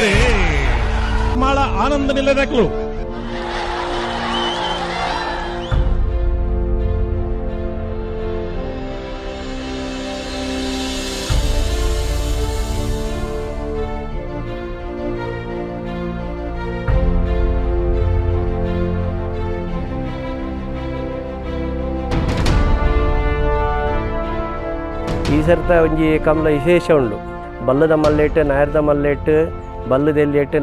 ಬೇರೆ. ಮಾಳ ಆನಂದ ನಿಲ್ಲದಕ್ಕಲು ಈ ಸರ್ತ ಒಂಜಿ ಕಮಲ ವಿಶೇಷ ಉಂಡು ಬಲ್ಲದ ಮಲ್ಲೆಟ್ ನಾಯರ್ದ ಮಲ್ಲೆಟ್ ಬಲ್ಲದೆಲ್ಲಿ ಎಟ್ಟು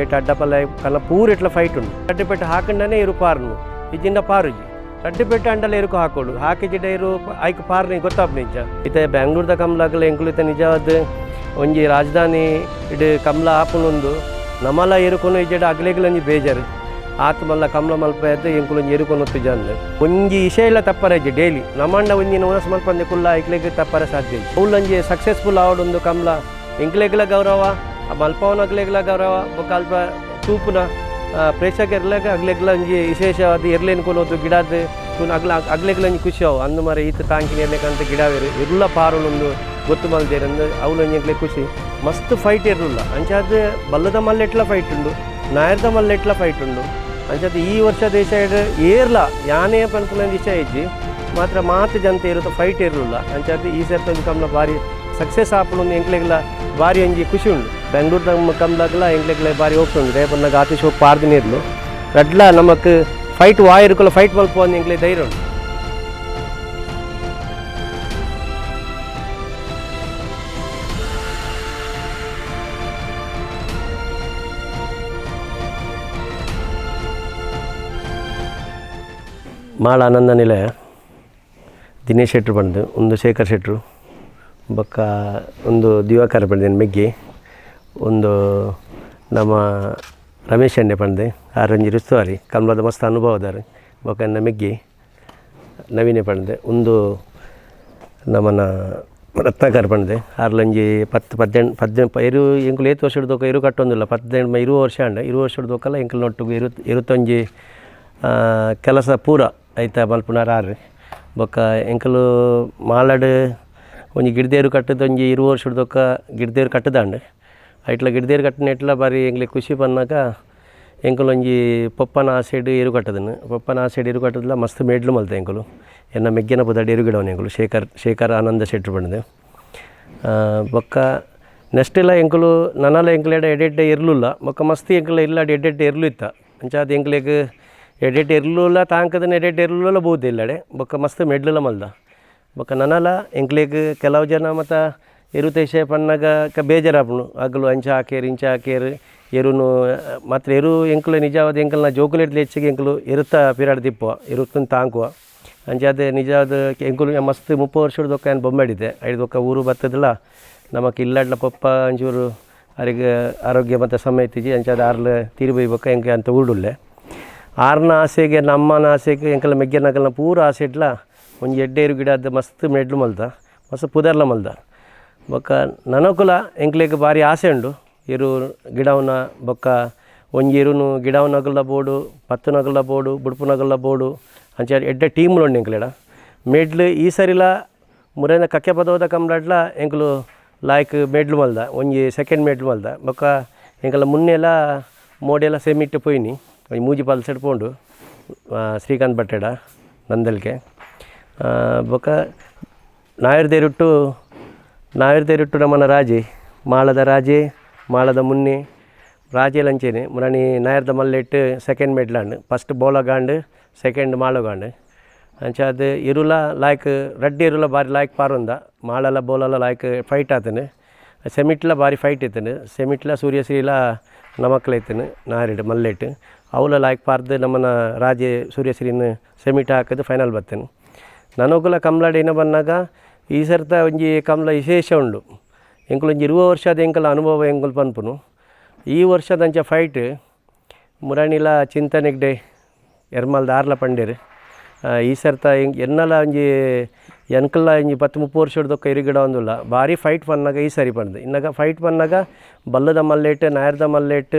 ಎಟ್ಟು, ಅಡ್ಡಪಲ್ಲ, ಕಲ್ಲ ಪೂರ ಇಟ್ಲ ಫೈಟ್ ಉಂಡು ಕಡ್ಡಿಪೆಟ್ಟು ಹಾಕೊಂಡನೇ ಇರು ಪಾರ್ನು. ಇಜ್ಜಿಂದ ಪಾರುಜಿ. ಕಡ್ಡಿಪೆಟ್ಟು ಅಂಡಲ ಇರುಕು ಹಾಕೋಡು. ಹಾಕಿಜಿಡ ಇರು ಐಕ್ ಪಾರ್ನಿ ಗೊತ್ತಾಪ್ ನಿಜ ಇತ್ತೆ ಬ್ಯಾಂಗ್ಳೂರ್ದ ಕಮಲಾಗಲ ಎಂಕುಲಿತ ನಿಜವಾದ ಒಂಜಿ ರಾಜಧಾನಿ ಇಡು ಕಮಲ ಆಪುನೊಂದು ನಮಲ ಇರುಕೊನು ಇಜ್ಜಡ ಅಗ್ಲೆಗ್ಲಂಜಿ ಬೇಜಾರು. ಆತ ಮಲ್ಲ ಕಮಲ ಮಲ್ಪ ಎದ್ದು ಎಂಕುಲೊಂಜಿ ಹೊತ್ತು ತುಜಂದು ಒಂಜಿ ಇಶೆಲ್ಲ ತಪ್ಪರಜ್ಜಿ ಡೈಲಿ. ನಮ್ಮಂಡ ಒಂಜಿ ನೋನಸ್ ಮಲ್ಪಂದೆ ಕುಲ್ಲ ಐಕ್ಲೆಗ್ ತಪ್ಪರ ಸಾಧ್ಯ ಅವಳಂಜಿ ಸಕ್ಸಸ್ಫುಲ್ ಆವಡೊಂದು ಕಮಲ. ಎಂಕ್ಲೆಗ್ಲ ಗೌರವ. ಆ ಮಲ್ಪವನ ಅಗ್ಲೆಗ್ಲ ಗೌರವ ಬೊಕ್ಕ ಅಲ್ಪ ತೂಪುನ ಪ್ರೇಕ್ಷಕರ್ಲಾಗ ಅಗ್ಲೆಗ್ಲ ಒಂಜಿ ವಿಶೇಷವಾದ ಎರ್ಲೇನು ಕೊನೋದು ಗಿಡದ ತುನ್ ಅಗ್ಲ ಅಗ್ಲೆಗ್ಲಂಜಿ ಖುಷಿ ಅವು. ಅಂದು ಮರ ಈತ ತಾಂಕಿನ ಎರ್ಲೆಕಂತ ಗಿಡ ಎಲ್ಲ ಪಾರೊಂದು ಗೊತ್ತು ಮಲ್ದೇರು ಅಂದು ಅವಳಂಜಿ ಖುಷಿ. ಮಸ್ತ್ ಫೈಟ್ ಇರಲಿಲ್ಲ. ಅಂಚಾದ ಬಲ್ಲದ ಮಲ್ಲೆಟ್ಲ ಫೈಟ್ ಉಂಡು. ನಾಯರ್ದ ಮಲ್ಲೆಟ್ಲ ಫೈಟ್ ಉಂಡು. ಅಂಚಾದ ಈ ವರ್ಷ ದೇಶ ಏರ್ಲ. ಯಾನೇ ಪನ್ಪುನ ಇಷ್ಟ ಇಜ್ಜಿ. ಮಾತ್ರ ಮಾತು ಜನತೆ ಇರುತ್ತೆ ಫೈಟ್ ಇರಲಿಲ್ಲ. ಅಂಚಾದ ಈ ಸರ್ತಿ ಕಮ್ಲ ಭಾರಿ ಸಕ್ಸಸ್ ಆಪುಂಡು ಎಂಕ್ಲೆಗ್ಲ ಭಾರಿ ಒಂಜಿ ಖುಷಿ ಉಂಡು. ಬೆಂಗ್ಳೂರ್ದ ಕಮ್ಲಾಗ್ಲ ಬಾರಿ ಭಾರಿ ಹೋಗ್ತುಂಡು ರೇಪನ್ನಾಗ ಆತಿಶ್ ಹೋಗಿ ಪಾರ್ದಿನ ಇರ್ಲು. ರಡ್ಲ ನಮಕ್ ಫೈಟ್ ವಾಯಿರುಕುಲ ಫೈಟ್ ಮಲ್ಪ ಒಂದು ಎಂಕ್ಲೆ ಧೈರ್ಯ ಉಂಡು ಮಾಳ ಆನಂದ ನಿಲಯ. ದಿನೇಶ್ ಶೆಟ್ರು ಬಂದು, ಒಂದು ಶೇಖರ್ ಶೆಟ್ರು, ಬೊಕ್ಕ ಒಂದು ದಿವಾಕರ್ ಬಂದಿನ ಮೆಗ್ಗಿ. ಒಂದು ನಮ್ಮ ರಮೇಶ್ ಎಣ್ಣೆ ಪಂಡೆ ಆರಂಜಿ ರುಸ್ತುವಾರಿ ಕಮಲದ ಮಸ್ತ್ ಅನುಭವದಾರು ಬೊಕ್ಕ ಎನ್ನ ಮೆಗ್ಗಿ, ನವೀನೆ ಪಂಡೆ ಒಂದು ನಮ್ಮನ ರತ್ನಾಕರ್ ಪಂಡೆ ಆರ್ಲಂಜಿ ಪತ್ತು ಪದ್ದೆಂಟು ಪದ್ದೆಂಟು ಇರು, ಎಂಕುಲು ಏತು ವರ್ಷ ಹಿಡ್ದೋಕ ಇರು ಕಟ್ಟೊಂದಿಲ್ಲ ಪದ್ದೆಂಟು ಇರು ವರ್ಷ ಅಂಡ ಇರು ವರ್ಷ ಹಿಡ್ದೋಕಲ್ಲ, ಎಂಕುಲು ನೊಟ್ಟಿಗೆ ಇರು, ಇರುತ್ತೊಂಜಿ ಕೆಲಸ ಪೂರ ಐತ ಮಲ್ಪುನಾರ ಆರ್ರಿ ಬೊಕ್ಕ ಎಂಕಲು ಮಾಲಾಡು, ಒಂಜಿ ಗಿಡದೇರು ಕಟ್ಟದೊಂಜಿ ಇರು ವರ್ಷ ಹಿಡ್ದೋಕ ಗಿಡದೇರು ಕಟ್ಟದಾಂಡ್ ಗಿಡದೇರು ಕಟ್ಟಿನ ಇಟ್ಲ ಬಾರಿ ಎಂಗ್ಲಿ ಖುಷಿ ಬಂದಾಗ ಎಂಕುಲು ಒಂಜಿ ಪೊಪ್ಪನ ಆ ಸೈಡ್ ಎರು ಕಟ್ಟದನು. ಪೊಪ್ಪನ ಆ ಸೈಡ್ ಎರು ಕಟ್ಟದಲ್ಲ ಮಸ್ತ್ ಮೇಡ್ಲು ಮಲ್ತೆ ಎಂಕುಲು ಎನ್ನ ಮೆಗ್ಗಿನ ಇರು ಗಿಡವನು ಎಂಕುಲು ಶೇಖರ್ ಶೇಖರ್ ಆನಂದ ಶೆಟ್ರು ಬಂದಿದೆ ಬೊಕ್ಕ ನೆಕ್ಸ್ಟ್ ಎಲ್ಲ ಎಂಕುಲು ನನ್ನಲ ಎಂಕ್ಲೆಡ ಎಡೆಡ್ಡೆ ಇರ್ಲಿಲ್ಲ. ಬೊಕ್ಕ ಮಸ್ತ್ ಎಂಕಲ ಇಲ್ಲ ಎಡೆಡ್ಡೆ ಇರ್ಲು ಇತ್ತ. ಅಂಚಾದ ಎಂಕ್ಲೆಗ್ ಎಡೆಡ್ ಇರ್ಲಿಲ್ಲ ತಾಂಕದನ್ನ ಎಡೆಡ್ ಇರ್ಲಿಲ್ಲ ಬೋದು ಇಲ್ಲಡೆ ಬೊಕ್ಕ ಮಸ್ತ್ ಮೆಡ್ಲಲ ಮಲ್ದ. ಬೊಕ್ಕ ನನಲ ಎಂಕ್ಲೆಗ್ ಕೆಲವು ಜನ ಮತ್ತು ಎರುತೇಶ ಪನ್ನಾಗ ಕ ಬೇಜಾರಾಪುನು ಅಗಲು ಅಂಚ ಹಾಕೇರು, ಇಂಚ ಹಾಕೇರು, ಎರುನು, ಮಾತ್ರ ಎರು ಎಂಕುಲು ನಿಜವಾದ ಎಂಕಲ್ನ ಜೋಕುಲೇಟ್ ಹೆಚ್ಚಿಗೆ ಎಂಕುಲು ಎರುತ್ತ ಪಿರಾಡ್ ದಿಪ್ಪುವ ಎರುತ್ತನ್ ತಾಂಕುವ. ಅಂಚಾದ ನಿಜವಾದ ಎಂಕುಲು ಮಸ್ತ್ ಮುಪ್ಪ ವರ್ಷದ ಒಕ್ಕ ಏನು ಬೊಮ್ಮಾಡಿದೆ. ಐದು ಒಕ್ಕ ಊರು ಬತ್ತದಲ್ಲ, ನಮಕ್ ಇಲ್ಲಾಡ್ಲ ಪಪ್ಪ ಅಂಚೂರು ಅವರಿಗೆ ಆರೋಗ್ಯ ಮತ್ತು ಸಮಯತಿಜಿ ಅಂಚಾದ ಆರ್ಲ ತೀರ್ಬೈಬೇಕ ಎಂಕೆ ಅಂತ ಊರುಳ್ಳೆ ಆರ್ನ ಆಸೆಗೆ, ನಮ್ಮನ ಆಸೆಗೆ ಎಂಕಲ ಮೆಗ್ಗೆ ನಗಲ್ನ ಪೂರ ಆಸೆ ಇಟ್ಲ ಒಂದು ಎಡ್ಡೇರು ಗಿಡದ ಮಸ್ತ್ ಮೆಡ್ಲು ಮಲ್ದ, ಮಸ್ತ್ ಪುದರ್ಲ ಮಲ್ದ. ಬೊಕ್ಕ ನನಕುಲ ಎಂಕ್ಲೆಗ್ ಭಾರಿ ಆಸೆ ಉಂಡು. ಇರು ಗಿಡವನ್ನ ಬೊಕ್ಕ ಒಂಜಿ ಇರುನು ಗಿಡವನ್ನ ನಗಲ ಬೋಡು ಪತ್ತು ನಗಲ ಬೋಡು ಬುಡುಪು ನಗಲ ಬೋಡು ಅಂಚ ಎಡ್ಡೆ ಟೀಮ್ಲು ಉಂಡು ಎಂಕ್ಲೆಡ. ಮೆಡ್ಲು ಈ ಸರಿಲ ಮುರೇನ ಕಕ್ಕೆ ಪದೋದ ಕಮ್ಲಾಡ್ಲ ಎಂಕ್ಲು ಲಾಯ್ಕ್ ಮೆಡ್ಲು ಮಲ್ದ ಒಂಜಿ ಸೆಕೆಂಡ್ ಮೆಡ್ಲು ಮಲ್ದ. ಬೊಕ್ಕ ಎಂಕಲ ಮುನ್ನೆಲ್ಲ ಮೋಡೆಲ ಸೆಮಿಟ್ಟು ಪೋಯ್ನಿ ಒಂಜಿ ಮೂಜಿ ಪಲ್ಸೆಡ್ ಪೋಂಡು ಶ್ರೀಕಾಂತ್ ಬಟ್ಟೆಡ ನಂದಲ್ಕೆ. ಆ, ಬೊಕ್ಕ ನಾಯರ್ದೇರುಟ್ಟು ನಾಯರ್ದೇರುಟ್ಟು ನಮ್ಮನ ರಾಜೆ, ಮಾಳದ ರಾಜೆ, ಮಾಳದ ಮುನ್ನೆ. ರಾಜೆ ಲಂಚೇನೆ. ಮುರಣಿ ನಾಯರ್ದ ಮಲ್ಲೆಟ್ ಸೆಕೆಂಡ್ ಮೆಡ್ಲಾಂಡ್ ಫಸ್ಟ್ ಬೋಲಗಾಂಡ್ ಸೆಕೆಂಡ್ ಮಾಳಗಾಂಡ್ ಅಂಚಾದ ಇರುಲ ಲಾಯ್ಕ್ ರಡ್ಡಿ ಇರುಲ ಬಾರಿ ಲಾಯ್ಕ್ ಪಾರುಂದ ಮಾಳಲ ಬೋಲಲ ಲಾಯ್ಕ್ ಫೈಟ್ ಆತನು. ಸೆಮಿಟ್ಲ ಬಾರಿ ಫೈಟ್ ಇತ್ತನು. ಸೆಮಿಟ್ಲ ಸೂರ್ಯಶ್ರೀಲ ನಮಕ್ಲ ಇತ್ತನು ನಾರಿಡ್ ಮಲ್ಲೆಟ್ ಅವಲ ಲಾಯ್ಕ್ ಪಾರ್ದು ನಮ್ಮನ ರಾಜೇ ಸೂರ್ಯಶ್ರೀನ ಸೆಮಿಟ್ ಹಾಕೋದು ಫೈನಲ್ ಬರ್ತೇನೆ ನನಗುಲ ಕಮ್ಲಾಡ್ ಏನ ಬಂದಾಗ ಈ ಸರ್ತ ಒಂಜಿ ಕಮಲ ವಿಶೇಷ ಉಂಡು. ಎಂಕುಲು ಒಂಜಿ ಇರುವ ವರ್ಷದ ಎಂಕಲ ಅನುಭವ ಎಂಕುಲು ಪನ್ಪುನು. ಈ ವರ್ಷದಂಚ ಫೈಟ್ ಮುರಾಣಿಲ ಚಿಂತನೆಗ್ಡೆ ಎರ್ಮಲ್ದ ಆರ್ಲ ಪಂಡೇರು. ಈ ಸರ್ತ ಎನ್ನಲ ಒಂಜಿ ಎನ್ಕಲ್ಲ ಒಂಜಿ ಪತ್ತು ಮುಪ್ಪು ವರ್ಷ ಹಿಡ್ದೊಕ್ಕ ಇರಿಗಿಡ ಒಂದುಲ್ಲ. ಭಾರಿ ಫೈಟ್ ಪನ್ನಾಗ ಈ ಸರಿ ಪಂಡ್ದು. ಇನ್ನಾಗ ಫೈಟ್ ಪನ್ನಾಗ ಬಲ್ಲದ ಮಲ್ಲೆಟ್, ನಾಯರ್ದ ಮಲ್ಲೆಟ್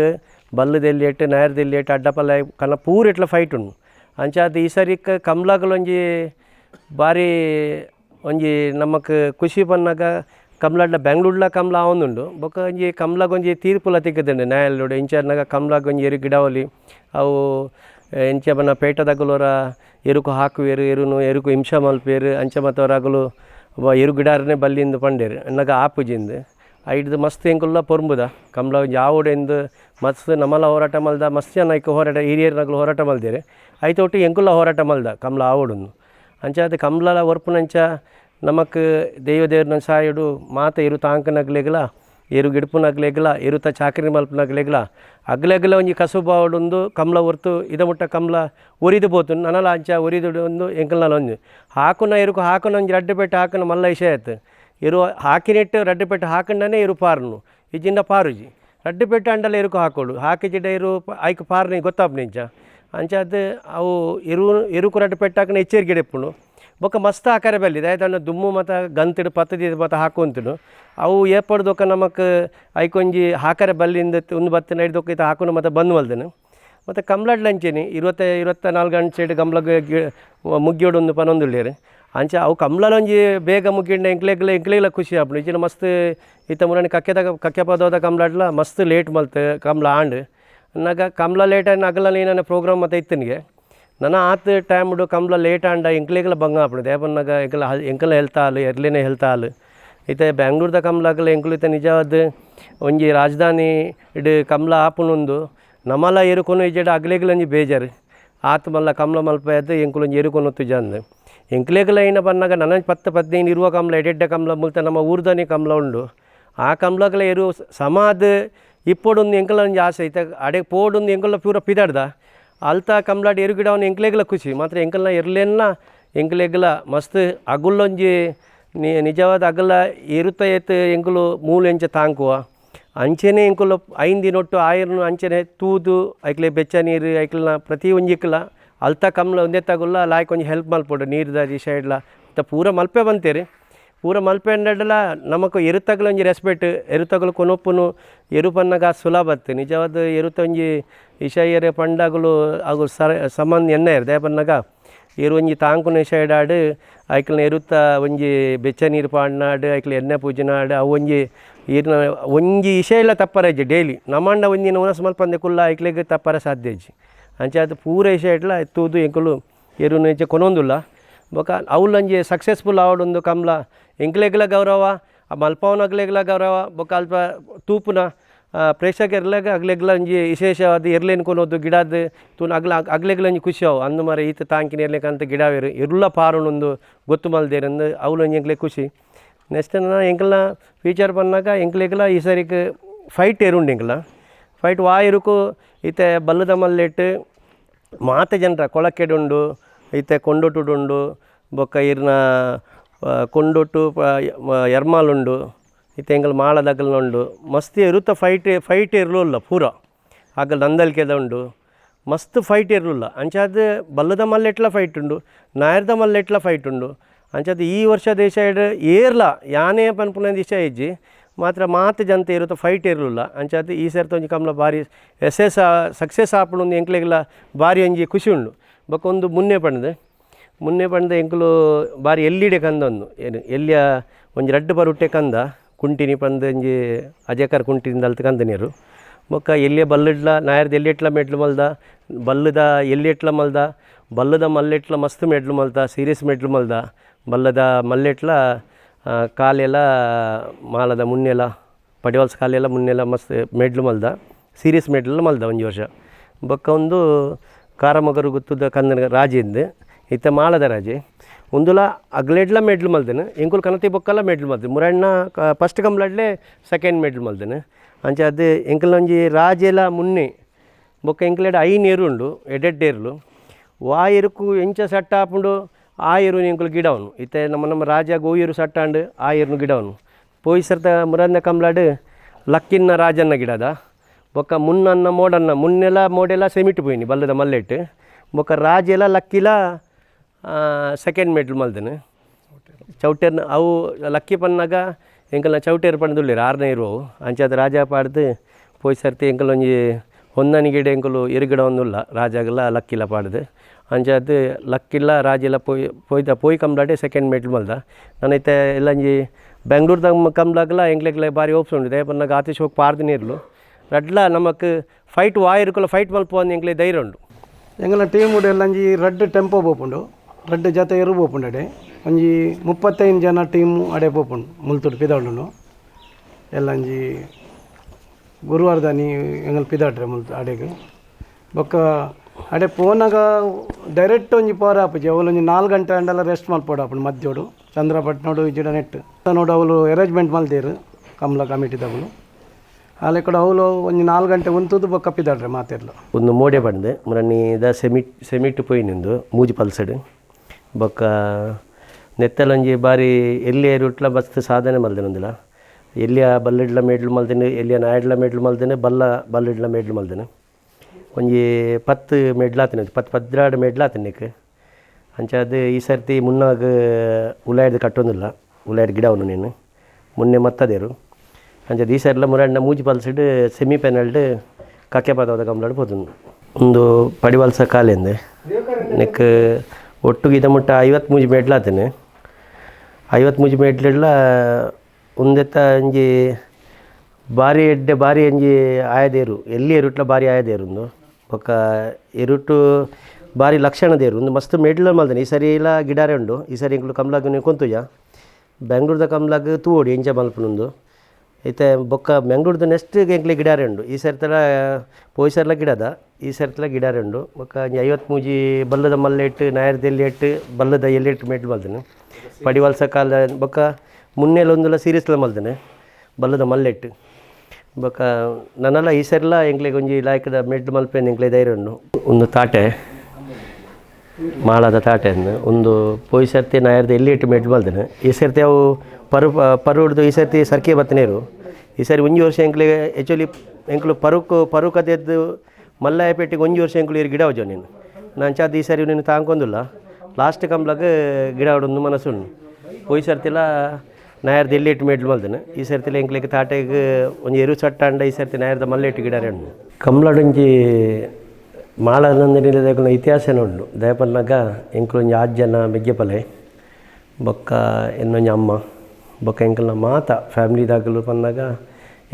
ಬಲ್ಲದೆಲ್ಲೆಟ್ ಎಟ್ಟು ನಾಯರ್ದೆಲ್ಲಿ ಎಟ್ಟು ಅಡ್ಡಪಲ್ಲ ಕನ್ನ ಪೂರ ಇಟ್ಲ ಫೈಟ್ ಉಂಡು ಅಂಚಾದ ಈ ಸರಿಕ್ ಕಮ್ಲಾಗಲೊಂಜಿ ಭಾರಿ ಒಂಜಿ ನಮಕ್ ಖುಷಿ ಪನ್ನಗ ಕಮ್ಲಡ್ಲ ಬೆಂಗ್ಳೂರ್ಲ ಕಮ್ಲ ಆವೊಂದುಂಡು. ಬೊಕ ಒಂಜಿ ಕಮ್ಲಾಗ್ ಒಂಜಿ ತೀರ್ಪುಲ ತಿಕ್ಕುದುಂಡು ನ್ಯಾಯಾಲಯಡ್ ಇಂಚಾರ್ನಾಗ ಕಮ್ಲಾಗ್ ಒಂಜಿ ಎರು ಗಿಡವಲಿ, ಅವು ಎಂಚ ಬನ್ನ ಪೇಟದಗುಲೋರ ಎರುಕು ಏರು ಎರುನು, ಎರುಕು ಹಿಂಸ ಮಲ್ಪೇರು ಅಂಚ ಮತ್ತವರಾಗಲು ಎರು ಗಿಡಾರನೇ ಬಲ್ಲಿಂದು ಪಂಡೇರು. ಅನ್ನಗ ಆಪುಜಿಂದು. ಐಡ್ದು ಮಸ್ತ್ ಎಂಕುಲ್ಲ ಪೊರ್ಂಬುದ ಕಮ್ಲ ಒಂಜಿ ಆವುಡೆಂದು ಮಸ್ತ್ ನಮಲ ಹೋರಾಟ ಮಲ್ದ, ಮಸ್ತ್ ಜನ ಹೋರಾಟ ಹಿರಿಯರ್ನಾಗಲು ಹೋರಾಟ ಐತ ಐತೊಟ್ಟು ಎಂಕುಲ್ಲ ಹೋರಾಟ ಮಲ್ದ ಕಮ್ಲ ಆವುಡುನು ಅಂಚ ಕಮಲಲ ಒರ್ಪುನಂಚ ನಮಕ್ ದೇವ ದೇವ್ರನ ಸಾಯುಡು ಮಾತ ಇರು ತಾಂಕನಗ್ಲೆಗ್ಲ, ಇರು ಗಿಡ್ಪುನಗ್ಲೆಗ್ಲ ಇರುತ ಚಾಕರಿ ಮಲ್ಪನಗ್ಲೆಗ್ಲ. ಅಗ್ಲೆಗ್ಲ ಒಂಜಿ ಕಸುಬಾವುಡುಂದು ಕಮ್ಲ ಹೊರ್ತು ಇದ ಮುಟ್ಟ ಕಮ್ಲ ಒರಿದು ಬೋತು ನನಲ ಅಂಚ ಒರಿದು ಒಂದು ಎಂಕಲ್ನಲ ಒಂಜಿ. ಹಾಕುನ ಇರುಕು ಹಾಕುನ ಒಂಜಿ ರಡ್ಡು ಹಾಕುನ ಮಲ್ಲ ಇಶೆ ಆಯ್ತು. ಇರು ಹಾಕಿನಿಟ್ಟು ರಡ್ಡು ಪೆಟ್ಟು ಹಾಕಂಡನೆ ಇರು ಪಾರ್ನು ಇಜ್ಜಿಂದ ಪಾರುಜಿ. ರಡ್ಡು ಪೆಟ್ಟು ಅಂಡಲ ಇರುಕು ಹಾಕೋಡು. ಹಾಕಿ ಜಿಡ್ಡ ಇರು ಆಯ್ಕೆ ಪಾರ್ನಿ ಗೊತ್ತಾಪ್ನಿಂಚ. ಅಂಚಾದ್ ಅವು ಎರು ಎರುಕುರಟ್ಟು ಪೆಟ್ಟಾಕನ ಎಚ್ಚರಿಕೆ ಡೆಪ್ಪುನು ಬೊಕ್ಕ ಮಸ್ತ್ ಆಕಾರ ಬೆಲ್ಲಿದೆ ಆಯ್ತು ದುಮ್ಮು ಮತ್ತು ಗಂತಿಡು ಪತ್ತದಿ ಮತ್ತು ಹಾಕೊಂತನು ಅವು ಏರ್ಪಡ್ದೊಕ್ಕ ದೊಕ್ಕ ನಮಕ್ ಐಕೊಂಜಿ ಹಾಕರೆ ಬಲ್ಲಿಂದ ಒಂದು ಬತ್ತಿನ ಹಿಡ್ದು ದೊಕ್ಕ ಇತ್ತ ಹಾಕೊಂಡು ಮತ್ತು ಬಂದು ಮಲ್ದನು ಮತ್ತು ಕಂಬ್ಲಡ್ ಲಂಚೇನಿ ಇರುವತ್ತ ಇರುವತ್ತ ನಾಲ್ಕು ಗಂಟೆ ಕಂಬ್ಲಗ್ ಮುಗ್ಗಿಯೋಡು ಒಂದು ಪನೊಂದುಳ್ಳೇರು ಅಂಚೆ ಅವು ಕಂಬ್ಲಲೊಂಜಿ ಬೇಗ ಮುಗ್ಗಿಂಡ ಎಂಕ್ಲೆಗ್ಲ ಎಂಕ್ಲೆಗ್ಲ ಖುಷಿ ಆಪುಂಡು ಇಚ್ಚಿನ ಮಸ್ತ್ ಇತ್ತ ಮುರಣಿ ಕಕ್ಕೆದಾಗ ಕಕ್ಕೆ ಪದೋದ ಕಂಬ್ಲಾಡ್ಲ ಮಸ್ತ್ ಲೇಟ್ ಮಲ್ತು ಕಂಬ್ಲ ಆಂಡ್. ಅನ್ನಗ ಕಮಲ ಲೇಟ್ ಆಯ್ನ ಅಗಲ ಏನಾನ ಪ್ರೋಗ್ರಾಮ್ ಮತ್ತೆ ಇತ್ತನಿಗೆ ನನ್ನ ಆತ್ ಟೈಮ್ಡು ಕಮಲ ಲೇಟ್ ಆಂಡ ಎಂಕ್ಲೆಗ್ಲ ಬಂಗ ಆಪುಂಡು ದೇಪನ್ನಾಗ ಎಂಕಲ ಎಂಕಲ ಹೆಲ್ತಾಲು ಎರ್ಲೇನೆ ಹೆಲ್ತಾಲು ಬ್ಯಾಂಗ್ಳೂರ್ದ ಬೆಂಗ್ಳೂರ್ದ ಕಂಬ್ಲಾಗಲ ಎಂಕ್ಲು ಇತ್ತೆ ನಿಜವಾದ ಒಂಜಿ ರಾಜಧಾನಿ ಇಡು ಕಂಬ್ಲ ಆಪುನೊಂದು ನಮಲ ಎರುಕೊನು ಇಜ್ಜೆಡ್ ಅಗ್ಲೆಗ್ಲಂಜಿ ಬೇಜಾರು. ಆತ ಮಲ್ಲ ಕಮ್ಲ ಮಲ್ಪಯದ್ದು ಎಂಕುಲೊಂಜಿ ಎರುಕೊನೊತ್ತು ಜಂದು ಎಂಕ್ಲೆಗಲ ಏನ ಬಂದಾಗ ನನ್ನ ಪತ್ತು ಪದ್ನೈದು ಇರುವ ಕಮ್ಲ, ಎಡೆಡ್ಡ ಕಮ್ಲ ಮುಲ್ತ ನಮ್ಮ ಊರ್ದಾನಿ ಕಮ್ಲ ಉಂಡು. ಆ ಕಮ್ಲಗ್ಲ ಏರು ಸಮಾದ ಇಪ್ಪೊಡೊಂದು ಎಂಕಲೊಂಜಿ ಆಸೆ ಐತೆ. ಅಡೆ ಪೋಡೊಂದು ಎಂಕಲ ಪೂರ ಪಿದಾಡ್ದ. ಅಲ್ತ ಕಮ್ಲಾಡ್ ಎರು ಗಿಡವನ್ನ ಎಂಕ್ಲೆಗ್ಲ ಖುಷಿ. ಮಾತ್ರ ಎಂಕಲ್ನ ಎರ್ಲೆನ್ನ ಎಂಕ್ಲೆಗ್ಲ ಮಸ್ತ್ ಅಗುಲ್ಲೊಂಜಿ ನಿಜವಾದ ಅಗಲ ಇರುತ್ತ ಎತ್ತು ಎಂಕಲು ಮೂಲು ಎಂಚ ತಾಂಕುವ. ಅಂಚೆನೆ ಎಂಕುಲು ಐಂದಿನೊಟ್ಟು ಆಯರ್ನು ಅಂಚೆನೆ ತೂದು, ಐಕ್ಲೆ ಬೆಚ್ಚ ನೀರು, ಐಕ್ಲನ ಪ್ರತಿ ಒಂಜಿಕ್ಲ ಅಲ್ತ ಕಮ್ಲ ಒಂದೇ ತಗುಲ್ಲ ಲಾಯ್ಕ್ ಒಂಜಿ ಹೆಲ್ಪ್ ಮಲ್ಪೊಡು ನೀರು ದಾರಿ ಸೈಡ್ಲ ಮತ್ತು ಪೂರ ಮಲ್ಪೆ ಬಂತೇರಿ. ನಮಕ್ ಎರುತಗಲ ಒಂಜಿ ರೆಸ್ಪೆಕ್ಟ್ ಎರುತಗಲು ಕೊನೊಪ್ಪುನು ಎರುಪನ್ನಗ ಸುಲಭತ್ ನಿಜವಾದ ಎರುತ ಒಂಜಿ ಇಶಯ್ಯರೆ ಪಂಡಾಗುಲು ಅವು ಸರ, ಸಂಬಂಧ ಎನ್ನ ಇರ್ದೆ ಪನ್ನಗ. ಎರು ಒಂಜಿ ತಾಂಕುನ ಇಷಯಡಾಡು ಐಕ್ಲನ ಎರುತ ಒಂಜಿ ಬೆಚ್ಚ ನೀರು ಪಾಡ್ನಾಡು ಐಕ್ಲ ಎಣ್ಣೆ ಪೂಜನಾಡು ಅವು ಒಂಜಿ ಈರ್ನ ಒಂಜಿ ಇಷಯಲ್ಲ ತಪ್ಪರಜ್ಜಿ ಡೈಲಿ. ನಮ್ಮಂಡ ಒಂಜಿನ ಉನಸ್ ಮಲ್ಪಂದೆ ಕುಲ್ಲ ಐಕ್ಲೆಗ್ ತಪ್ಪರ ಸಾಧ್ಯ ಅಂಚಾದ ಪೂರ ಇಶೆ ತೂದು ಎಂಕುಲು ಎರು ಇಂಚೆ ಕೊನೊಂದುಲ್ಲ. ಬೊಕ ಅವ್ಲಂಜಿ ಸಕ್ಸಸ್ಫುಲ್ ಆವಡೊಂದು ಕಮ್ಲ. ಎಂಕ್ಲೆಗ್ಲ ಗೌರವ, ಮಲ್ಪವನ ಅಗ್ಲೆಗ್ಲ ಗೌರವ, ಬೊಕ ಅಲ್ಪ ತೂಪುನ ಪ್ರೇಕ್ಷಕ ಇರ್ಲಾಗ ಅಗ್ಲೆಗ್ಲ ಒಂಜಿ ವಿಶೇಷವಾದ ಎರ್ಲೇನು ಕೊನೋದು ಗಿಡದ, ತೂನ ಅಗ್ಲ, ಅಗ್ಲೆಗ್ಲ ಒಂಜಿ ಖುಷಿ ಅವು ಅಂದು ಮರ ಈತ ತಾಂಕಿನ ಎರ್ಲೆಕ ಅಂತ ಗಿಡವೇರು ಎರುಲ್ಲ ಪಾರುಣೊಂದು ಗೊತ್ತು ಮಲ್ದೇರಂದು ಅವ್ಲೊಂಜಿ ಎಂಕ್ಲೆ ಖುಷಿ. ನೆಕ್ಸ್ಟ್ ನಾನು ಫ್ಯೂಚರ್ ಬಂದಾಗ ಎಂಕ್ಲೆಗ್ಲ ಈ ಸರಿಕ್ ಫೈಟ್ ಇರುಂಡು ಎಂಕ್ಲ ಫೈಟ್ ವಾ ಈತ ಬಲ್ಲದ ಮಲ್ಲೆಟ್, ಮಾತ ಜನರ ಕೊಳಕೆಡುಂಡು ಈತೆ ಕೊಂಡೊಟ್ಟುಡುಂಡು ಬೊಕ್ಕ ಇರ್ನ ಕೊಂಡೊಟ್ಟು ಎರ್ಮಾಲುಂಡು ಈತೆ ಎಂಕಲ್ ಉಂಡು ಮಸ್ತ್ ಇರುತ್ತ ಫೈಟ್ ಫೈಟ್ ಇರಲಿಲ್ಲ ಪೂರ. ಆಗಲ್ ನಂದಲ್ಕೆದ ಉಂಡು ಮಸ್ತ್ ಫೈಟ್ ಇರಲಿಲ್ಲ. ಅಂಚಾದ ಬಲ್ಲದ ಮಲ್ಲೆಟ್ಲ ಫೈಟ್ ಉಂಡು, ನಾಯರ್ದ ಮಲ್ಲೆಟ್ಲ ಫೈಟ್ ಉಂಡು. ಅಂಚಾದ ಈ ವರ್ಷ ದೇಶ ಏರ್ಲ. ಯಾನೇ ಪನ್ಪುನ ದಿಶ ಮಾತ್ರ ಮಾತು ಜನತೆ ಇರುತ್ತ ಫೈಟ್ ಇರಲಿಲ್ಲ. ಅಂಚಾದ ಈ ಸರ್ತಿ ಒಂಜಿ ಕಮ್ಲ ಭಾರಿ ಎಸ್ ಸಕ್ಸೆಸ್ ಆಪುಂಡು ಎಂಕ್ಲೆಗ್ಲ ಭಾರಿ ಒಂಜಿ ಖುಷಿ ಉಂಡು. ಬೊಕ ಒಂದು ಮುನ್ನೆ ಪಂಡ್ದು. ಮುನ್ನೆ ಪಂಡ ಎಂಕುಲು ಬಾರಿ ಎಲ್ಲಿಡೆ ಕಂದ ಒಂದು ಏನು, ಎಲ್ಲಿಯ ಒಂಜಿ ರಡ್ಡು ಬರುಟ್ಟೆ ಕಂದ. ಕುಂಟಿನಿ ಪಂದ ಒಂಜಿ ಅಜಕರ್ ಕುಂಟಿನಿಂದ ಅಲ್ತ ಕಂದ ನೀರು. ಬೊಕ್ಕ ಎಲ್ಲಿಯ ಬಲ್ಲಿಡ್ಲ, ನಾಯರ್ದ ಎಲ್ಲಿಟ್ಲ ಮೆಡ್ಲು ಮಲ್ದ, ಬಲ್ಲದ ಎಲ್ಲಿಟ್ಲ ಮಲ್ದ, ಬಲ್ಲದ ಮಲ್ಲೆಟ್ಲ ಮಸ್ತ್ ಮೆಡ್ಲು ಮಲ್ದ, ಸೀರಿಯಸ್ ಮೆಡ್ಲು ಮಲ್ದ, ಬಲ್ಲದ ಮಲ್ಲೆಟ್ಲ ಕಾಲೆಲ್ಲ ಮಾಲದ ಮುನ್ನೆಲ್ಲ, ಪಡಿವಾಲ್ಸ್ ಕಾಲೆಲ್ಲ ಮುನ್ನೆಲ್ಲ ಮಸ್ತ್ ಮೆಡ್ಲು ಮಲ್ದ, ಸೀರಿಯಸ್ ಮೆಡ್ಲೆಲ್ಲ ಮಲ್ದ ಒಂಜಿ ವರ್ಷ. ಬೊಕ್ಕ ಒಂದು ಕಾರಮಗರು ಗುತ್ತುದ ಕಂದನ ರಾಜೆಂದು ಇತ್ತ ಮಾಳದ ರಾಜೆ. ಉಂದುಲ ಅಗ್ಲೆಡ್ಲ ಮೆಡ್ಲ್ ಮಲ್ದನು ಎಂಕುಲು ಕನತಿ ಬೊಕ್ಕಲ್ಲ ಮೆಡ್ಲ್ ಮಲ್ದನು ಮುರಣ್ಣ ಫಸ್ಟ್ ಕಂಬ್ಲಡ್ಲೆ ಸೆಕೆಂಡ್ ಮೆಡ್ಲ್ ಮಲ್ದನು. ಅಂಚ ಅದು ಒಂಜಿ ರಾಜೆಲ ಮುನ್ನೆ, ಬೊಕ್ಕ ಎಂಕ್ಲೆಡ್ ಐನ್ ಉಂಡು, ಎಡೆಡ್ ಏರ್ಲು. ವಾ ಎರುಕು ಎಂಚ ಸಟ್ಟ ಆಪುಂಡು, ಆ ಎರು ಎಂಕುಲು ಗಿಡವನು. ಇತ್ತೆ ನಮ್ಮ ನಮ್ಮ ರಾಜ ಗೋಯರು ಸಟ್ಟಾಂಡು ಆ ಏರ್ನು ಗಿಡವನು. ಪೋಯಿ ಸರ್ತ ಮುರನ್ನ ಕಂಬ್ಲಾಡ್ ಲಕ್ಕಿನ್ನ ರಾಜನ್ನ ಗಿಡದ. ಬೊಕ್ಕ ಮುನ್ನನ್ನ ಮೋಡನ್ನ, ಮುನ್ನೆಲ ಮೋಡೆಲ್ಲ ಸೆಮಿಟ್ ಪೋಯಿನಿ ಬಲ್ಲದ ಮಲ್ಲೆಟ್. ಬೊಕ್ಕ ರಾಜೆಲ ಲಕ್ಕಿಲ ಸೆಕೆಂಡ್ ಮೆಡಲ್ ಮಲ್ದನು. ಚೌಟೇರ್ನ ಅವು ಲಕ್ಕಿ ಪನ್ನಾಗ ಎಂಕಲ್ನ ಚೌಟೇರ್ ಪಂಡುಲ್ಲೇರು ಆರನೇ ಇರುವವು ಅಂಚಾದ ರಾಜ ಪಾಡ್ದು ಪೋಯ್ ಸರ್ತಿ ಎಂಕಲ್ ಒಂಜಿ ಹೊಂದನಿ ಗಿಡ ಎಂಕುಲು ಎರುಗಿಡ ಒಂದುಲ್ಲ, ರಾಜಾಗಲ್ಲ ಲಕ್ಕಿಲ್ಲ ಪಾಡ್ದು. ಅಂಚಾದ ಲಕ್ಕಿಲ್ಲ ರಾಜಿಲ್ಲ ಪೋಯ್, ಪೋಯ್ದ ಪೋಯ್ ಕಂಬ್ಲಾಡೆ ಸೆಕೆಂಡ್ ಮೆಡ್ಲ್ ಮಲ್ದ. ನನೈತೆ ಎಲ್ಲಂಜಿ ಬೆಂಗ್ಳೂರ್ದಾಗ ಕಂಬ್ಲಾಗಲ್ಲ ಎಂಗ್ಲೆಗ್ಲೆ ಬಾರಿ ಓಪ್ಸ್ ಉಂಡು ಪನ್ನಾಗ ಆತಿಶ್ ಹೋಗಿ ಪಾರ್ದು ರಡ್ಲ ನಮಕ್ ಫೈಟ್ ವಾಯಿರುಕುಲ ಫೈಟ್ ಮಲ್ಪುವಂದು ಎಂಗ್ಲೆ ಧೈರ್ಯ ಉಂಡು. ಎಂಗಲ ಟೀಮ್ ಎಲ್ಲ ಒಂಜಿ ರಡ್ಡ್ ಟೆಂಪೋ ಬೋಪುಂಡು ರಡ್ಡ್ ಜಾತ ಎರು ಬೋಪುಂಡು ಅಡೆ. ಒಂಜಿ ಮುಪ್ಪತ್ತೈದು ಜನ ಟೀಮು ಅಡೆ ಪೋಪುಂಡು ಮುಲ್ತುಡು ಪಿದಾಡುನು ಎಲ್ಲ ಒಂಜಿ ಗುರುವಾರದಾನಿ ಎಂಗಲ್ ಪಿದಾಡ್ರೆ ಮುಲ್ತು ಅಡೆಗೆ. ಬೊಕ್ಕ ಅಡೆ ಪೋನಾಗ ಡೈರೆಕ್ಟ್ ಒಂಜಿ ಪೋರ ಆಪುಜಿ. ಅವಳು ಒಂಜಿ ನಾಲ್ಕು ಗಂಟೆ ಅಂಡೆಲ್ಲ ರೆಸ್ಟ್ ಮಲ್ಪೋಡು ಆಪುಂಡು ಮಧ್ಯೋಡು. ಚಂದ್ರಪಟ್ಟಣೋಡು ಇಜಿಡ ನೆಟ್ ನೋಡು ಅವಳು ಅರೇಂಜ್ಮೆಂಟ್ ಮಲ್ದೇರು ಕಮಲ ಕಮಿಟಿದವಳು ಆಲೆ ಕೂಡ ಅವಳು ಒಂದು ನಾಲ್ಕು ಗಂಟೆ ಉಂತುದು ಬೊಕ್ಕ ಪಿದಾಡ್ರೆ ಮಾತೆರ್ಲು. ಒಂದು ಮೋಡೆ ಬಂದು. ಮುರನಿ ದ ಸೆಮಿಟ್ ಸೆಮಿಟ್ ಪೋಯಿನಿಂದು ಮೂಜಿ ಪಲ್ಸಡ್. ಬೊಕ್ಕ ನೆತ್ತಲೊಂಜಿ ಬಾರಿ ಎಲ್ಲಿಯ ರುಟ್ಲ ಬಸ್ತ್ ಸಾಧನೆ ಮಲ್ದಿನೊಂದಿಲ್ಲ ಎಲ್ಲಿಯ ಬಲ್ಲಿಡ್ಲ ಮೇಡ್ಲು ಮಲ್ದಿನ, ಎಲ್ಲಿಯ ನಾಯಡ್ಲ ಮೇಡ್ಲು ಮಲ್ದಿನ, ಬಲ್ಲ ಬಲ್ಲಿಡ್ಲ ಮೇಡ್ಲು ಮಲ್ದಿನ. ಒಂಜಿ ಪತ್ತು ಮೆಡ್ಲಾತಿನ ಪತ್ತು ಪದ್ರಾಡು ಮೆಡ್ಲಾತಿನಿಕ್ ಅಂಚಾದ ಈ ಸರ್ತಿ ಮುನ್ನಾಗ ಉಲಾಯ್ದು ಕಟ್ಟೊಂದಿಲ್ಲ. ಉಲಾಯ್ದು ಗಿಡ ಅವನು ನೀನು ಮೊನ್ನೆ ಮತ್ತದೇರು. ಅಂಚದ ಸೈಡ್ ಲ ಮುರಣ್ಣ ಮೂಜಿ ಪಲ್ಸಿಡ್ ಸೆಮಿ ಪೆನಲ್ಡ್ ಕಕ್ಕೆ ಪಾದದ ಕಂಬ್ಲಾಡ್ ಪೋತೊಂದು ಒಂದು ಪಡಿವಲ್ಸ ಕಾಲಿಂದ ನೆಕ್ ಒಟ್ಟು ಇದ ಮುಟ್ಟ ಐವತ್ತು ಮೂಜಿ ಮೆಡ್ಲಾತೇನೆ ಐವತ್ತು ಮೂಜಿ ಮೆಡ್ಲೆಲ್ಲ ಒಂದೆತ್ತ ಅಂಜಿ ಬಾರಿ ಎಡ್ಡೆ ಬಾರಿ ಅಂಜಿ ಆಯದೇರು, ಎಲ್ಲಿ ಎರುಟ್ಲ ಬಾರಿ ಆಯದೇರು ಒಂದು ಬೊಕ್ಕ ಎರುಟು ಬಾರಿ ಲಕ್ಷಣದೇರು ಒಂದು ಮಸ್ತ್ ಮೇಡ್ಲ ಮಲ್ದನೆ. ಈ ಸರಿ ಇಲ್ಲ ಗಿಡಾರೆ ಉಂಡು. ಈ ಸರಿ ಇಂಕ್ಲು ಕಮ್ಲಾಗ ನೀವು ಕೊಂತುಜ. ಬೆಂಗ್ಳೂರ್ದ ಕಮ್ಲಾಗ್ ತೂವೋಡಿ ಎಂಚ ಮಲ್ಪುನುಂದು. ಐತೆ ಬೊಕ್ಕ ಮಂಗ್ಳೂರ್ದು ನೆಕ್ಸ್ಟ್ ಎಂಕ್ಲೆ ಗಿಡ ರೆಂಡು. ಈ ಸರ್ತರ ಪೋಯ್ಸರ್ಲ ಗಿಡದ, ಈ ಸರ್ತಿಲ ಗಿಡ ರೆಂಡು. ಬೊಕ್ಕ ಐವತ್ತು ಮೂಜಿ ಬಲ್ಲದ ಮಲ್ಲೆ ಇಟ್ಟು ನಾಯರ್ದಲ್ಲಿ ಇಟ್ಟು, ಬಲ್ಲದ ಎಲ್ಲಿ ಇಟ್ಟು ಮೆಡ್ಲು ಮಲ್ದನೆ. ಪಡಿವಲ್ಸ ಕಾಲ ಬೊಕ್ಕ ಮುನ್ನೆಲ್ಲ ಒಂದಲ್ಲ ಸೀರಿಯಸ್ಲ ಮಲ್ದನೆ. ಬಲ್ಲದ ಮಲ್ಲೆಟ್ಟು ಬೊಕ್ಕ ನನ್ನೆಲ್ಲ ಈ ಸರ್ಲ ಎಂಕ್ಲೆಗೆ ಒಂಜಿ ಲಾಯ್ಕದ ಮೆಡ್ ಮಲ್ಪೇನು ಎಂಕ್ಲೆ ಧೈರ್ಯ ಒಂದು ತಾಟೆ. ಮಾಳದ ತಾಟೆಯನ್ನು ಒಂದು ಪೋಯ್ ಸರ್ತಿ ನಾಯರ್ದು ಎಲ್ಲಿ ಇಟ್ಟು ಮೆಡ್ ಬಲ್ದೇನೆ, ಈ ಸರ್ತಿ ಅವು ಪರು ಪರು ಹಿಡ್ದು ಈ ಸರ್ತಿ ಸರ್ಕೆ ಬತ್ತನೇರು. ಈ ಸರಿ ಒಂಜಿ ವರ್ಷ ಎಂಕ್ಲೆಗೆ ಆ್ಯಕ್ಚುಲಿ ಎಂಕ್ಲು ಪರುಕು ಪರುಕದೆದ್ದು ಮಲ್ಲಾಯ ಪೇಟೆಗೆ ಒಂಜಿ ವರ್ಷ ಎಂಕ್ಲು ಇರು ಗಿಡ ಹೋಜೋ ನೀನು. ನಾನು ಚಾದ ಈ ಸರಿ ನೀನು ತಾಂಕೊಂದಿಲ್ಲ. ಲಾಸ್ಟ್ ಕಂಬ್ಲಾಗ ಗಿಡ ಹೊಡೊಂದು ಮನಸ್ಸುಂಡು ಪೊಯ್ ಸರ್ತಿಲ ನಾಯರ್ದು ಎಲ್ಲಿ ಇಟ್ಟು ಮೆಡ್ಲು ಬಲ್ದೇನೆ, ಈ ಸರ್ತಿಲ ಎಂಕ್ಲಿಗೆ ತಾಟೆಗೆ ಒಂದು ಎರು ಸಟ್ಟ ಅಂಡ ಈ ಸರ್ತಿ ನಾಯರ್ದ ಮಲ್ಲೆ ಇಟ್ಟು ಗಿಡ ರೆಣ್ಣು ಕಮ್ಲಾಡೊಂಜಿ ಮಾಳದಂದಿನ ಇತಿಹಾಸ ಉಂಡು ದಯಪನ್ನಾಗ ಎಂಕ್ಲೊಂಜಿ ಆಜ್ಜನ ಬೆಗ್ಗೆಪಲೆ ಬೊಕ್ಕ ಎನ್ನೊಂಜಿ ಅಮ್ಮ, ಬೊಕ್ಕ ಎಂಕಲ್ನ ಮಾತ. ಫ್ಯಾಮಿಲಿದಾಗಲು ಪನ್ನಾಗ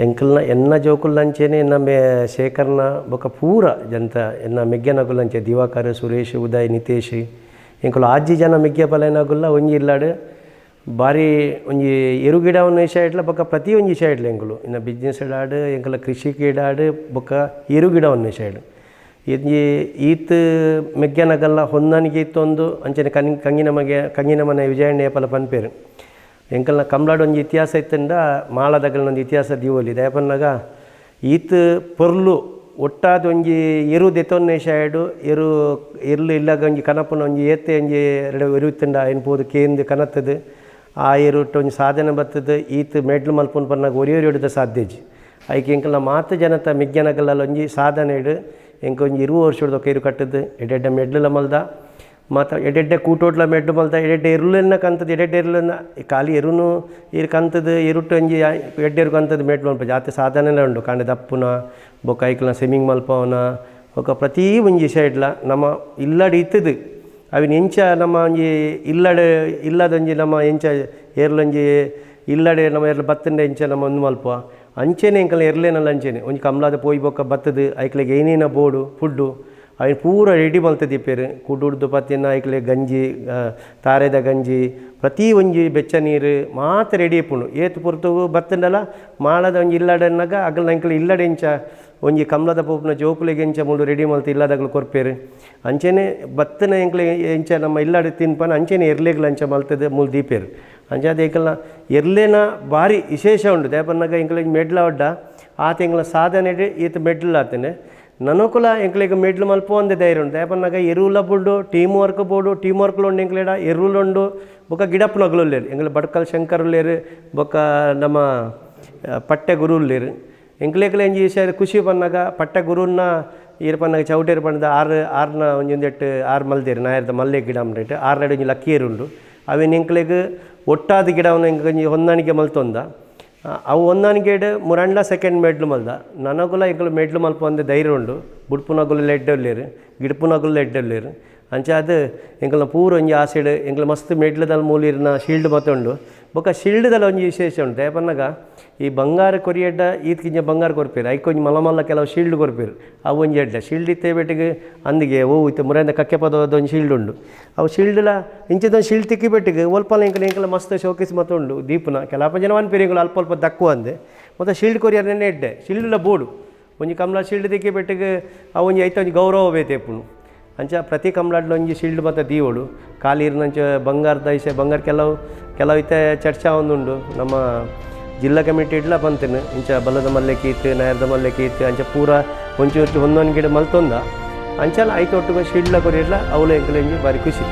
ಎಂಕಲ್ನ ಎನ್ನ ಜೋಕುಲ್ಲಂಚೆನೆ, ಎನ್ನ ಶೇಖರ್ನ ಬೊಕ್ಕ ಪೂರ ಜನತ ಎನ್ನ ಮೆಗ್ಗೆನಗುಲ್ಲಂಚೆ ದಿವಾಕರ್, ಸುರೇಶ್, ಉದಯ್, ನಿತೇಶ್ ಎಂಕುಲು ಆಜ್ಜಿ ಜನ ಮೆಗ್ಗೆಪಲೆನಗುಲ್ಲ ಒಂಜಿ ಇಲ್ಲಾಡು. ಬಾರಿ ಒಂಜಿ ಎರು ಗಿಡ ಒಂದು ವಿಷಯ ಇಟ್ಲ ಬೊಕ್ಕ ಪ್ರತಿ ಒಂಜಿ ವಿಷಯ ಇಟ್ಲ ಎಂಕುಲು ಇನ್ನು ಬಿಸ್ನೆಸ್ ಇಡಾಡು ಎಂಕಲ ಕೃಷಿ ಇಡಾಡು ಬೊಕ್ಕ ಎರು ಗಿಡ ಒಂದು ವಿಷಯ ಇಡು ಇದ್ಜಿ ಈತ್ ಮೆಗ್ಗನಗಲ್ಲ ಹೊಂದನಿಗೆ ಇತ್ತೊಂದು, ಅಂಚನೆ ಕನ್ ಕಂಗಿನ ಮಗೆ, ಕಂಗಿನ ಮನೆ ವಿಜಯಣ್ಣ ಏಪಲ ಪನ್ಪೇರು. ಎಂಕಲ್ನ ಒಂಜಿ ಇತಿಹಾಸ ಇತ್ತಂಡ, ಮಾಳದಗಲ್ನೊಂದು ಇತಿಹಾಸ ದೀವಲ್ಲಿ ದಯಪನ್ನಾಗ ಈತ ಪೊರ್ಲು, ಒಟ್ಟಾದ ಒಂಜಿ ಎರು ದೆತ್ತೊನ್ನೆ ಶಾಯಡು ಎರು, ಎರ್ಲು ಇಲ್ಲಾಗ ಒಂಜಿ ಕನಪನ ಒಂಜಿ ಏತೆ ಒಂಜಿ ಎರಡು ಎರುತ್ತಂಡ ಏನು ಪೋದು ಕೇಂದು ಕನತ್ತದು. ಆ ಎರುಟ್ಟು ಒಂಜಿ ಸಾಧನೆ ಬರ್ತದೆ ಈತ ಮೆಡ್ಲು ಮಲ್ಪನ್ ಪನ್ನಾಗ ಒರಿ ಹಿಡಿದ ಹೊಡೆದ ಸಾಧ್ಯಜಿ. ಐಕೆ ಎಂಕಲ್ನ ಮಾತು ಜನತ ಮಿಗ್ಗನಗಲ್ಲ ಒಂಜಿ ಸಾಧನೆ ಇಡು ಎಂಕ ಒಂಜಿ ಇರುವ ವರ್ಷದ ಕೈರು ಕಟ್ಟದು, ಎಡೆಡ್ಡ ಮೆಡ್ಲ ಮಲ್ದ. ಮತ್ತು ಎಡೆಡ್ಡೆ ಕೂಟೋಟ್ಲ ಮೆಡ್ಡು ಮಲ್ದ, ಎಡೆಡ್ಡೆ ಎರುಳೆನ್ನ ಕಂತದ್ದು ಎಡೆಡ್ಡೆ ಎರುಳನ್ನ ಖಾಲಿ ಎರುನು ಇರು ಕಂತದ್ದು ಎರುಟ್ಟು ಒಂಜಿ ಎಡ್ಡೆರು ಕಂತದ್ದು ಮೆಡ್ಲು ಮಲ್ಪ. ಜಾತಿ ಸಾಧನೆಲ್ಲ ಉಂಡು ಕಾಂಡೆ ದಪ್ಪುನ ಬೊಕ್ಕ ಐಕ್ಲ ಸ್ವಿಮ್ಮಿಂಗ್ ಮಲ್ಪವನ. ಬೊಕ್ಕ ಪ್ರತಿ ಒಂಜಿ ಸೈಡ್ಲ ನಮ್ಮ ಇಲ್ಲಡಿ ಇತ್ತದು. ಅವಿನ ಎಂಚ ನಮ್ಮ ಒಂಜಿ ಇಲ್ಲಡೆ ಇಲ್ಲದೊಂಜಿ ನಮ್ಮ ಎಂಚ ಏರ್ಲೊಂಜಿ ಇಲ್ಲಡೆ ನಮ್ಮ ಏರ್ಲ ಬತ್ತಂಡೆ ಎಂಚ ನಮ್ಮ ಒಂದು ಮಲ್ಪ ಅಂಚೆನೆ ಎಂಕಲ ಎರಲೇನಲ್ಲ ಅಂಚೆನೆ. ಒಂಜಿ ಕಮಲಾದ ಪೋಯಿ ಬೊಕ್ಕ ಬತ್ತದು, ಐಕ್ಲೆಗೆ ಏನೇನ ಬೋಡು, ಫುಡ್ಡು ಅవి ಪೂರ ರೆಡಿ ಮಲ್ತದಿಪ್ಪೇರು ಕುಡುಡ್ದು ಪತ್ತಿನ ಐಕ್ಲೆ ಗಂಜಿ ತಾರೆದ ಗಂಜಿ, ಪ್ರತಿ ಒಂಜಿ ಬೆಚ್ಚ ನೀರು ಮಾತ್ರ ರೆಡಿ ಇಪ್ಪುಂಡು ಏತು ಪುರ್ತು ಬತ್ತಂಡಲ್ಲ, ಮಾಳದ ಒಂಜಿ ಇಲ್ಲಡನ್ನಾಗ ಅಗಲ್ ಅಂಕಲ್ ಇಲ್ಲಡೆ ಎಂಚ ಒಂಜಿ ಕಮಲದ ಪೋಪುನ ಜೋಕುಲೆಗೆ ಎಂಚ ಮುಳು ರೆಡಿ ಮಲ್ತು, ಇಲ್ಲದಾಗಲು ಕೊರ್ಪೇರು. ಅಂಚೆನೆ ಬತ್ತನ ಎಂಕ್ಲೆ ಎಂಚ ನಮ್ಮ ಇಲ್ಲಡೆ ತಿನ್ಪನ ಅಂಚೆನೆ ಎರ್ಲೆಗ್ಲ ಅಂಚ ಮಲ್ತದ ಮುಲ್ ದೀಪೇರು ಅಂಚಾದ ಏಕಲ್ನ ಎಲ್ಲೇನ ಭಾರಿ ವಿಶೇಷ ಉಂಡು ದೇಪನ್ನಾಗ ಎಂಕಲಿಗೆ ಮೆಡ್ಲ ಒಡ್ಡ. ಆ ತಿಂಗಳ ಸಾಧನೆ ಈತ ಮೆಡ್ಲ್ ಆತನೆ. ನನಕುಲ ಎಂಕ್ಲೆಗ್ ಮೆಡ್ಲ್ ಒಂದು ಧೈರ್ಯ ಉಂಟು. ಯಾಪನ್ನಾಗ ಎರುವುಲ ಬುಡ್ಡು ಟೀಮ್ ವರ್ಕ್ ಬೋಡು ಟೀಮ್ ವರ್ಕ್ಲು ಉಂಡು ಎಂಕ್ಲೆಡ ಎರುವುಲುಂಡು ಬೊಕ್ಕ ಗಿಡಪ್ಪ ನಗಲುಲ್ಲೇರು ಎಂಗ್ಲ ಬಡ್ಕಲ್ ಶಂಕರ್ ಉಲ್ಲೇರು, ಬೊಕ್ಕ ನಮ್ಮ ಪಟ್ಟೆ ಗುರು ಉಲ್ಲೇರು. ಎಂಕ್ಲೆಗ್ಲ ಎಂಜಿ ವಿಷಯ ಖುಷಿ ಪನ್ನಾಗ ಪಟ್ಟೆ ಗುರುನ ಈರು ಪನ್ನಾಗ ಚೌಟೇರು ಪಂಡದ ಆರು, ಆರ್ನ ಒಂಜೊಂದೆಟ್ಟು ಆರು ಮಲ್ದೇರು, ನಾಯರ್ದ ಮಲ್ಲೆ ಗಿಡ ಅಂದ್ರೇಟ್ ಆರ್ನಡೆ ಒಂಜಿ ಲಕ್ಕಿಯರು ಉಂಡು. ಅವಿನ ಎಂಕ್ಲೆಗ್ ಒಟ್ಟಾದ ಎಂಕ್ ಒಂಜಿ ಹೊಂದಾಣಿಕೆ ಮಲ್ತೊಂದ ಅವು ಅವು ಹೊಂದಾಣಿಕೆಡ್ ಮುರಣ್ಣ ಸೆಕೆಂಡ್ ಮೆಡ್ಲು ಮಲ್ದ. ನನಗುಲ ಎಂಕುಲು ಮೆಡ್ಲು ಮಲ್ಪ ಧೈರ್ಯ ಉಂಡು. ಬುಡ್ಪುನಗುಲು ಎಡ್ಡಲ್ಲೇರು ಗಿಡ್ಪುನಗುಲು ಎಡ್ಡಲ್ಲೇರು ಅಂಚ ಅದು ಎಂಕಲ್ನ ಪೂರ ಒಂಜಿ ಆ ಸೈಡ್ ಎಂಕಲ್ ಮಸ್ತ್ ಮೆಡ್ಲದಲ್ಲಿ ಮೂಲಿರ್ನ ಶೀಲ್ಡ್ ಮತ ಉಂಡು. ಬೊಕ್ಕ ಶೀಲ್ಡ್ದಲ್ಲಿ ಒಂಜಿ ವಿಶೇಷ ಉಂಟು. ಯಾಪನ್ನಾಗ, ಈ ಬಂಗಾರ ಕೊರಿಯಡ್ಡ ಈತ್ಕಿಂಜ ಬಂಗಾರ ಕೊರ್ಪೇರು. ಐಕ್ ಒಂಜಿ ಮಲ್ಲ ಮಲ್ಲ ಕೆಲವು ಶೀಲ್ಡ್ ಕೊರ್ಪೇರು. ಅವು ಒಂಜಿ ಎಡ್ಡ ಶೀಲ್ಡ್ ಇತ್ತೆ ಬೆಟ್ಟಿಗೆ ಅಂದಿಗೆ ಓ, ಇತ್ತು ಮುರೈಂದ ಕಕ್ಕೆ ಪದವಾದ ಒಂದು ಶೀಲ್ಡ್ ಉಂಡು. ಅವು ಶೀಲ್ಡ್ಲ ಇಂಚಿದ ಶೀಲ್ಡ್ ತಿಕ್ಕಿ ಬೆಟ್ಟಿಗೆ ಒಲ್ಪಲ ಎಂಕಲ್ ಎಂಕಲ್ ಮಸ್ತ್ ಶೋಕೇಸ್ ಮಾತ ಉಂಡು ದೀಪನ. ಕೆಲಪ ಜನ ಅನ್ಪೇರಿ ಅಲ್ಪ ಅಲ್ಪ ದಕ್ಕು ಅಂದೆ. ಮತ್ತು ಶೀಲ್ಡ್ ಕೊರಿಯರ್ ನೆನ್ನೆ ಎಡ್ಡೆ ಶೀಲ್ಡ್ಲ ಬೋಡು. ಒಂಜಿ ಕಮಲ ಶೀಲ್ಡ್ ತಿಕ್ಕಿ ಬೆಟ್ಟಿಗೆ ಅವು ಒಂಜಿ ಐತೆ ಒಂಜಿ ಗೌರವ ಬೇತೆಪ್ಪುನು ಅಂಚ ಪ್ರತಿ ಕಮಲಾಡ್ಲ ಒಂಜಿ ಶೀಲ್ಡ್ ಮತ್ತು ಕಾಲಿ ಕಾಲಿರ್ನಂಚ ಬಂಗಾರದ ಇಸೆ ಬಂಗಾರ ಕೆಲವು ಕೆಲವು ಇತ್ತೆ ಚರ್ಚಾ ಒಂದುಂಡು. ನಮ್ಮ ಜಿಲ್ಲಾ ಕಮಿಟಿ ಇಡ್ಲ ಬಂತೇನೆ ಇಂಚ ಬಲ್ಲದ ಮಲ್ಲೆ ಕೀತ್ ನಯರ್ದ ಮಲ್ಲೆ ಕೀತ್ ಅಂಚ ಪೂರ ಒಂಚೂರು ಹೊಂದೊಂದು ಗಿಡ ಮಲ್ತೊಂದ. ಅಂಚಲ ಐತೊಟ್ಟು ಶೀಲ್ಡ್ಲ ಕೊರಿಯಡ್ಲ ಅವಳು ಎಂಕಲೆಂಜಿ ಬಾರಿ ಖುಷಿ.